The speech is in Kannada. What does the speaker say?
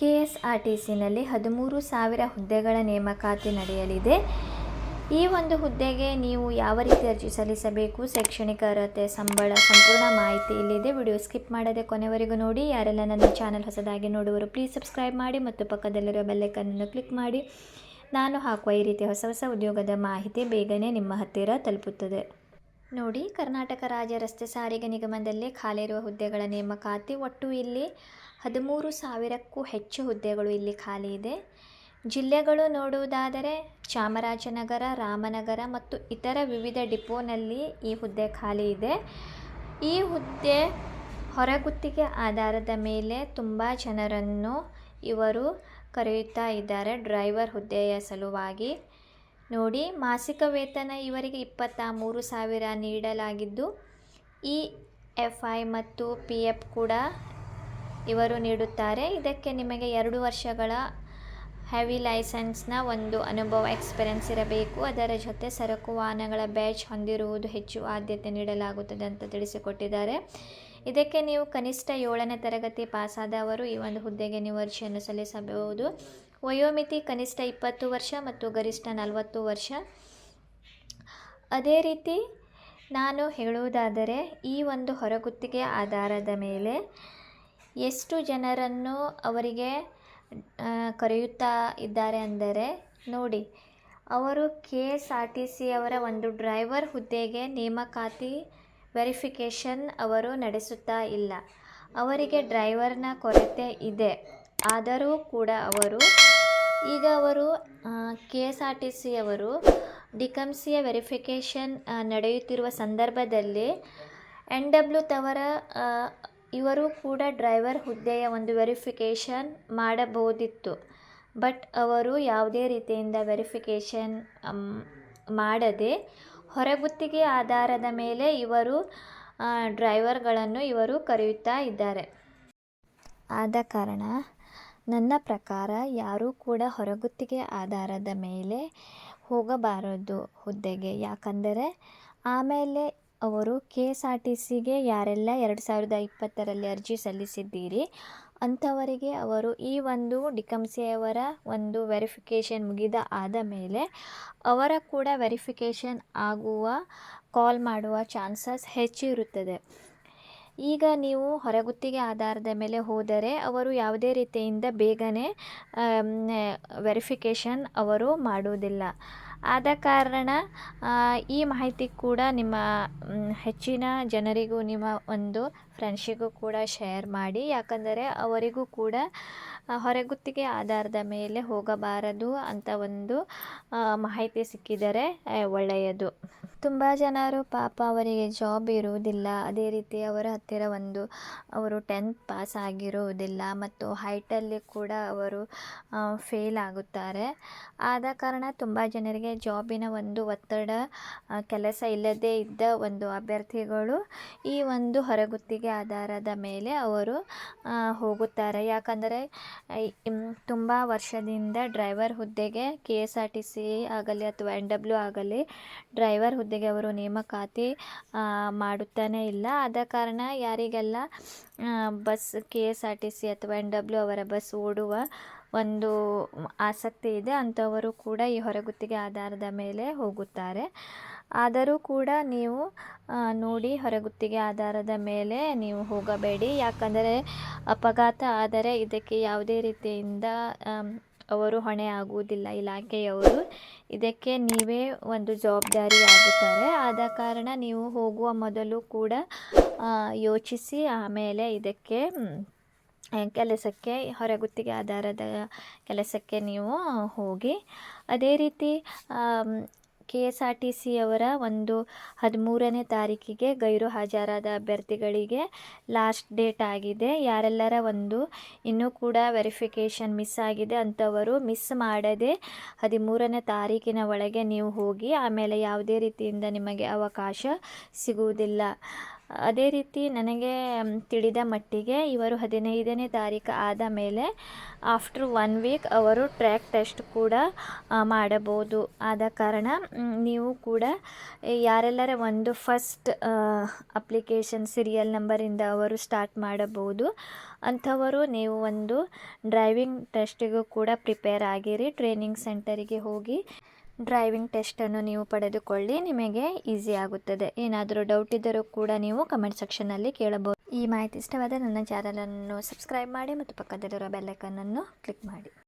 ಕೆ ಎಸ್ ಆರ್ ಟಿ ಸಿನಲ್ಲಿ ಹದಿಮೂರು ಸಾವಿರ ಹುದ್ದೆಗಳ ನೇಮಕಾತಿ ನಡೆಯಲಿದೆ. ಈ ಒಂದು ಹುದ್ದೆಗೆ ನೀವು ಯಾವ ರೀತಿ ಅರ್ಜಿ ಸಲ್ಲಿಸಬೇಕು, ಶೈಕ್ಷಣಿಕ ಅರ್ಹತೆ, ಸಂಬಳ, ಸಂಪೂರ್ಣ ಮಾಹಿತಿ ಇಲ್ಲಿದೆ. ವಿಡಿಯೋ ಸ್ಕಿಪ್ ಮಾಡದೆ ಕೊನೆವರೆಗೂ ನೋಡಿ. ಯಾರೆಲ್ಲ ನನ್ನ ಚಾನಲ್ ಹೊಸದಾಗಿ ನೋಡುವರು ಪ್ಲೀಸ್ ಸಬ್ಸ್ಕ್ರೈಬ್ ಮಾಡಿ ಮತ್ತು ಪಕ್ಕದಲ್ಲಿರೋ ಬೆಲ್ಲೈಕನ್ನನ್ನು ಕ್ಲಿಕ್ ಮಾಡಿ. ನಾನು ಹಾಕುವ ಈ ರೀತಿ ಹೊಸ ಹೊಸ ಉದ್ಯೋಗದ ಮಾಹಿತಿ ಬೇಗನೆ ನಿಮ್ಮ ಹತ್ತಿರ ತಲುಪುತ್ತದೆ. ನೋಡಿ, ಕರ್ನಾಟಕ ರಾಜ್ಯ ರಸ್ತೆ ಸಾರಿಗೆ ನಿಗಮದಲ್ಲಿ ಖಾಲಿ ಇರುವ ಹುದ್ದೆಗಳ ನೇಮಕಾತಿ ಒಟ್ಟು ಇಲ್ಲಿ ಹದಿಮೂರು ಸಾವಿರಕ್ಕೂ ಹೆಚ್ಚು ಹುದ್ದೆಗಳು ಇಲ್ಲಿ ಖಾಲಿ ಇದೆ. ಜಿಲ್ಲೆಗಳು ನೋಡುವುದಾದರೆ ಚಾಮರಾಜನಗರ, ರಾಮನಗರ ಮತ್ತು ಇತರ ವಿವಿಧ ಡಿಪೋನಲ್ಲಿ ಈ ಹುದ್ದೆ ಖಾಲಿ ಇದೆ. ಈ ಹುದ್ದೆ ಹೊರಗುತ್ತಿಗೆ ಆಧಾರದ ಮೇಲೆ ತುಂಬ ಜನರನ್ನು ಇವರು ಕರೆಯುತ್ತಾ ಇದ್ದಾರೆ. ಡ್ರೈವರ್ ಹುದ್ದೆಯ ಸಲುವಾಗಿ ನೋಡಿ, ಮಾಸಿಕ ವೇತನ ಇವರಿಗೆ ಇಪ್ಪತ್ತ ಮೂರು ಸಾವಿರ ನೀಡಲಾಗಿದ್ದು ಇ ಎಫ್ ಐ ಮತ್ತು ಪಿ ಎಫ್ ಕೂಡ ಇವರು ನೀಡುತ್ತಾರೆ. ಇದಕ್ಕೆ ನಿಮಗೆ ಎರಡು ವರ್ಷಗಳ ಹೆವಿ ಲೈಸೆನ್ಸ್ನ ಒಂದು ಅನುಭವ ಎಕ್ಸ್ಪೀರಿಯನ್ಸ್ ಇರಬೇಕು. ಅದರ ಜೊತೆ ಸರಕು ವಾಹನಗಳ ಬ್ಯಾಚ್ ಹೊಂದಿರುವುದು ಹೆಚ್ಚು ಆದ್ಯತೆ ನೀಡಲಾಗುತ್ತದೆ ಅಂತ ತಿಳಿಸಿಕೊಟ್ಟಿದ್ದಾರೆ. ಇದಕ್ಕೆ ನೀವು ಕನಿಷ್ಠ ಏಳನೇ ತರಗತಿ ಪಾಸಾದವರು ಈ ಒಂದು ಹುದ್ದೆಗೆ ನೀವು ಅರ್ಜಿಯನ್ನು ಸಲ್ಲಿಸಬಹುದು. ವಯೋಮಿತಿ ಕನಿಷ್ಠ ಇಪ್ಪತ್ತು ವರ್ಷ ಮತ್ತು ಗರಿಷ್ಠ ನಲವತ್ತು ವರ್ಷ. ಅದೇ ರೀತಿ ನಾನು ಹೇಳುವುದಾದರೆ, ಈ ಒಂದು ಹೊರಗುತ್ತಿಗೆ ಆಧಾರದ ಮೇಲೆ ಎಷ್ಟು ಜನರನ್ನು ಅವರಿಗೆ ಕರೆಯುತ್ತಾ ಇದ್ದಾರೆ ಅಂದರೆ, ನೋಡಿ, ಅವರು K S R T C ಅವರ ಒಂದು ಡ್ರೈವರ್ ಹುದ್ದೆಗೆ ನೇಮಕಾತಿ ವೆರಿಫಿಕೇಷನ್ ಅವರು ನಡೆಸುತ್ತಾ ಇಲ್ಲ. ಅವರಿಗೆ ಡ್ರೈವರ್ನ ಕೊರತೆ ಇದೆ. ಆದರೂ ಕೂಡ ಅವರು ಈಗ ಅವರು K S R T C ಅವರು ಡಿಕಮ್ಸಿಯ ವೆರಿಫಿಕೇಷನ್ ನಡೆಯುತ್ತಿರುವ ಸಂದರ್ಭದಲ್ಲಿ ಎನ್ ಡಬ್ಲ್ಯೂ ತವರ ಇವರು ಕೂಡ ಡ್ರೈವರ್ ಹುದ್ದೆಯ ಒಂದು ವೆರಿಫಿಕೇಷನ್ ಮಾಡಬಹುದಿತ್ತು. ಬಟ್ ಅವರು ಯಾವುದೇ ರೀತಿಯಿಂದ ವೆರಿಫಿಕೇಷನ್ ಮಾಡದೆ ಹೊರಗುತ್ತಿಗೆ ಆಧಾರದ ಮೇಲೆ ಇವರು ಡ್ರೈವರ್ಗಳನ್ನು ಇವರು ಕರೆಯುತ್ತಾ ಇದ್ದಾರೆ. ಆದ ಕಾರಣ ನನ್ನ ಪ್ರಕಾರ ಯಾರೂ ಕೂಡ ಹೊರಗುತ್ತಿಗೆ ಆಧಾರದ ಮೇಲೆ ಹೋಗಬಾರದು ಹುದ್ದೆಗೆ. ಯಾಕಂದರೆ ಆಮೇಲೆ ಅವರು ಕೆ ಎಸ್ ಆರ್ ಟಿ ಸಿಗೆ ಯಾರೆಲ್ಲ ಎರಡು ಸಾವಿರದ ಇಪ್ಪತ್ತರಲ್ಲಿ ಅರ್ಜಿ ಸಲ್ಲಿಸಿದ್ದೀರಿ, ಅಂಥವರಿಗೆ ಅವರು ಈ ಒಂದು ಡಿಕಮ್ಸಿಯವರ ಒಂದು ವೆರಿಫಿಕೇಷನ್ ಮುಗಿದ ಆದ ಮೇಲೆ ಅವರ ಕೂಡ ವೆರಿಫಿಕೇಷನ್ ಆಗುವ, ಕಾಲ್ ಮಾಡುವ ಚಾನ್ಸಸ್ ಹೆಚ್ಚಿರುತ್ತದೆ. ಈಗ ನೀವು ಹೊರಗುತ್ತಿಗೆ ಆಧಾರದ ಮೇಲೆ ಹೋದರೆ ಅವರು ಯಾವುದೇ ರೀತಿಯಿಂದ ಬೇಗನೆ ವೆರಿಫಿಕೇಷನ್ ಅವರು ಮಾಡುವುದಿಲ್ಲ. ಆದ ಕಾರಣ ಈ ಮಾಹಿತಿ ಕೂಡ ನಿಮ್ಮ ಹೆಚ್ಚಿನ ಜನರಿಗೂ, ನಿಮ್ಮ ಒಂದು ಫ್ರೆಂಡ್ಸಿಗೂ ಕೂಡ ಶೇರ್ ಮಾಡಿ, ಯಾಕಂದರೆ ಅವರಿಗೂ ಕೂಡ ಹೊರಗುತ್ತಿಗೆ ಆಧಾರದ ಮೇಲೆ ಹೋಗಬಾರದು ಅಂತ ಒಂದು ಮಾಹಿತಿ ಸಿಕ್ಕಿದರೆ ಒಳ್ಳೆಯದು. ತುಂಬ ಜನರು ಪಾಪ ಅವರಿಗೆ ಜಾಬ್ ಇರುವುದಿಲ್ಲ. ಅದೇ ರೀತಿ ಅವರ ಹತ್ತಿರ ಒಂದು, ಅವರು ಟೆಂತ್ ಪಾಸ್ ಆಗಿರುವುದಿಲ್ಲ ಮತ್ತು ಹೈಟಲ್ಲಿ ಕೂಡ ಅವರು ಫೇಲ್ ಆಗುತ್ತಾರೆ. ಆದ ಕಾರಣ ತುಂಬ ಜನರಿಗೆ ಜಾಬಿನ ಒಂದು ಒತ್ತಡ ಕೆಲಸ ಇಲ್ಲದೇ ಇದ್ದ ಒಂದು ಅಭ್ಯರ್ಥಿಗಳು ಈ ಒಂದು ಹೊರಗುತ್ತಿಗೆ ಆಧಾರದ ಮೇಲೆ ಅವರು ಹೋಗುತ್ತಾರೆ. ಯಾಕಂದರೆ ತುಂಬ ವರ್ಷದಿಂದ ಡ್ರೈವರ್ ಹುದ್ದೆಗೆ K S R T C ಆಗಲಿ ಅಥವಾ ಎನ್ ಡಬ್ಲ್ಯೂ ಆಗಲಿ ಡ್ರೈವರ್ ಹುದ್ದೆಗೆ ಅವರು ನೇಮಕಾತಿ ಮಾಡುತ್ತಾನೇ ಇಲ್ಲ. ಆದ ಕಾರಣ ಯಾರಿಗೆಲ್ಲ bus K S R T C ಅಥವಾ ಎನ್ ಡಬ್ಲ್ಯೂ ಅವರ ಬಸ್ ಓಡುವ ಒಂದು ಆಸಕ್ತಿ ಇದೆ, ಅಂಥವರು ಕೂಡ ಈ ಹೊರಗುತ್ತಿಗೆ ಆಧಾರದ ಮೇಲೆ ಹೋಗುತ್ತಾರೆ. ಆದರೂ ಕೂಡ ನೀವು ನೋಡಿ ಹೊರಗುತ್ತಿಗೆ ಆಧಾರದ ಮೇಲೆ ನೀವು ಹೋಗಬೇಡಿ. ಯಾಕಂದರೆ ಅಪಘಾತ ಆದರೆ ಇದಕ್ಕೆ ಯಾವುದೇ ರೀತಿಯಿಂದ ಅವರು ಹೊಣೆ ಆಗುವುದಿಲ್ಲ. ಇಲಾಖೆಯವರು ಇದಕ್ಕೆ ನೀವೇ ಒಂದು ಜವಾಬ್ದಾರಿ ಆಗುತ್ತಾರೆ ಆದ ಕಾರಣ ನೀವು ಹೋಗುವ ಮೊದಲು ಕೂಡ ಯೋಚಿಸಿ ಆಮೇಲೆ ಇದಕ್ಕೆ ಕೆಲಸಕ್ಕೆ, ಹೊರಗುತ್ತಿಗೆ ಆಧಾರದ ಕೆಲಸಕ್ಕೆ ನೀವು ಹೋಗಿ. ಅದೇ ರೀತಿ ಕೆ ಎಸ್ ಆರ್ ಟಿ ಸಿಯವರ ಒಂದು ಹದಿಮೂರನೇ ತಾರೀಕಿಗೆ ಗೈರು ಹಾಜರಾದ ಅಭ್ಯರ್ಥಿಗಳಿಗೆ ಲಾಸ್ಟ್ ಡೇಟ್ ಆಗಿದೆ. ಯಾರೆಲ್ಲರ ಒಂದು ಇನ್ನೂ ಕೂಡ ವೆರಿಫಿಕೇಷನ್ ಮಿಸ್ ಆಗಿದೆ ಅಂಥವರು ಮಿಸ್ ಮಾಡದೆ ಹದಿಮೂರನೇ ತಾರೀಕಿನ ಒಳಗೆ ನೀವು ಹೋಗಿ ಆಮೇಲೆ ಯಾವುದೇ ರೀತಿಯಿಂದ ನಿಮಗೆ ಅವಕಾಶ ಸಿಗುವುದಿಲ್ಲ. ಅದೇ ರೀತಿ ನನಗೆ ತಿಳಿದ ಮಟ್ಟಿಗೆ ಇವರು ಹದಿನೈದನೇ ತಾರೀಕು ಆದ ಮೇಲೆ ಆಫ್ಟರ್ ಒನ್ ವೀಕ್ ಅವರು ಟ್ರ್ಯಾಕ್ ಟೆಸ್ಟ್ ಕೂಡ ಮಾಡಬಹುದು. ಆದ ಕಾರಣ ನೀವು ಕೂಡ ಯಾರೆಲ್ಲರ ಒಂದು ಫಸ್ಟ್ ಅಪ್ಲಿಕೇಶನ್ ಸೀರಿಯಲ್ ನಂಬರಿಂದ ಅವರು ಸ್ಟಾರ್ಟ್ ಮಾಡಬಹುದು. ಅಂಥವರು ನೀವು ಒಂದು ಡ್ರೈವಿಂಗ್ ಟೆಸ್ಟಿಗೂ ಕೂಡ ಪ್ರಿಪೇರ್ ಆಗಿರಿ, ಟ್ರೈನಿಂಗ್ ಸೆಂಟರಿಗೆ ಹೋಗಿ. ಡ್ರೈವಿಂಗ್ ಟೆಸ್ಟನ್ನು ನೀವು ಪಡೆದುಕೊಳ್ಳಿ, ನಿಮಗೆ ಈಸಿ ಆಗುತ್ತದೆ. ಏನಾದರೂ ಡೌಟ್ ಇದ್ದರೂ ಕೂಡ ನೀವು ಕಮೆಂಟ್ ಸೆಕ್ಷನಲ್ಲಿ ಕೇಳಬಹುದು. ಈ ಮಾಹಿತಿ ಇಷ್ಟವಾದ ನನ್ನ ಚಾನಲನ್ನು ಸಬ್ಸ್ಕ್ರೈಬ್ ಮಾಡಿ ಮತ್ತು ಪಕ್ಕದಲ್ಲಿರೋ ಬೆಲ್ಲೈಕನ್ನನ್ನು ಕ್ಲಿಕ್ ಮಾಡಿ.